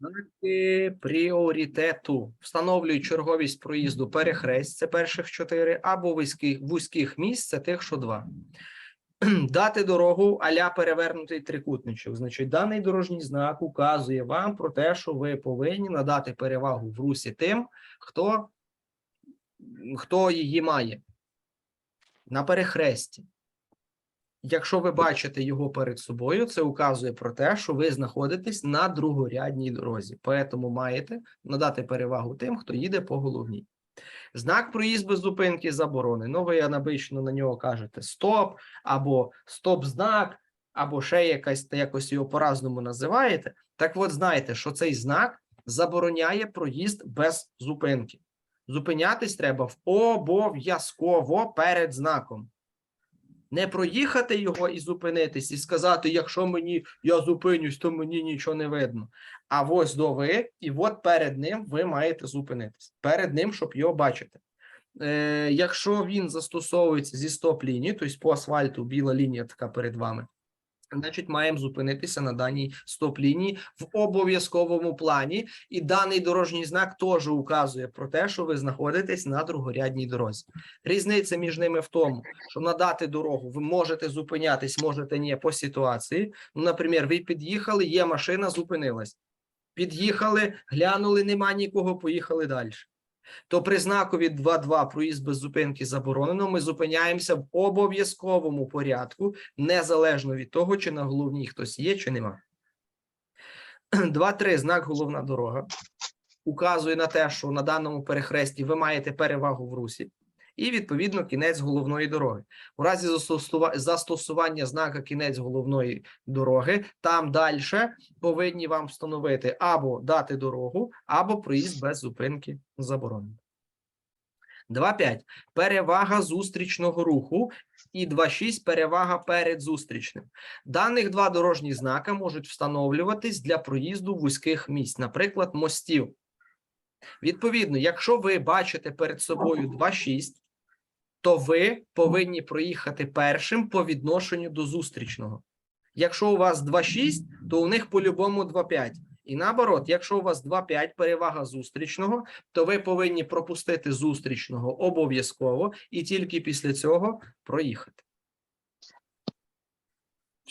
Знаки пріоритету встановлюють черговість проїзду перехресть, це перших чотири, або вузьких, вузьких місць, це тих, що два. Дати дорогу аля перевернутий трикутничок. Значить, даний дорожній знак указує вам про те, що ви повинні надати перевагу в русі тим, хто, хто її має на перехресті. Якщо ви бачите його перед собою, це указує про те, що ви знаходитесь на другорядній дорозі. Тому маєте надати перевагу тим, хто їде по головній. Знак проїзд без зупинки заборонено. Ви обично на нього кажете стоп, або стоп-знак, або ще якась якось його по-разному називаєте. Так от знайте, що цей знак забороняє проїзд без зупинки. Зупинятись треба обов'язково перед знаком. Не проїхати його і зупинитись, і сказати, якщо мені я зупинюсь, то мені нічого не видно. А ось до ви, і от перед ним ви маєте зупинитись. Перед ним, щоб його бачити. Е, якщо він застосовується зі стоп-лінії, тобто по асфальту біла лінія така перед вами, значить маємо зупинитися на даній стоп-лінії в обов'язковому плані. І даний дорожній знак теж указує про те, що ви знаходитесь на другорядній дорозі. Різниця між ними в тому, що надати дорогу ви можете зупинятись, можете ні по ситуації. Ну, наприклад, ви під'їхали, є машина, зупинилась. Під'їхали, глянули, нема нікого, поїхали далі. То при знакові 2.2 проїзд без зупинки заборонено. Ми зупиняємося в обов'язковому порядку, незалежно від того, чи на головній хтось є, чи нема. 2.3 знак головна дорога указує на те, що на даному перехресті ви маєте перевагу в русі, і відповідно кінець головної дороги. У разі застосування знака кінець головної дороги, там далі повинні вам встановити або дати дорогу, або проїзд без зупинки заборонено. 2.5. Перевага зустрічного руху і 2.6. Перевага перед зустрічним. Даних два дорожні знака можуть встановлюватись для проїзду вузьких місць, наприклад, мостів. Відповідно, якщо ви бачите перед собою 2.6, то ви повинні проїхати першим по відношенню до зустрічного. Якщо у вас 2.6, то у них по-любому 2.5. І наоборот, якщо у вас 2.5 перевага зустрічного, то ви повинні пропустити зустрічного обов'язково і тільки після цього проїхати.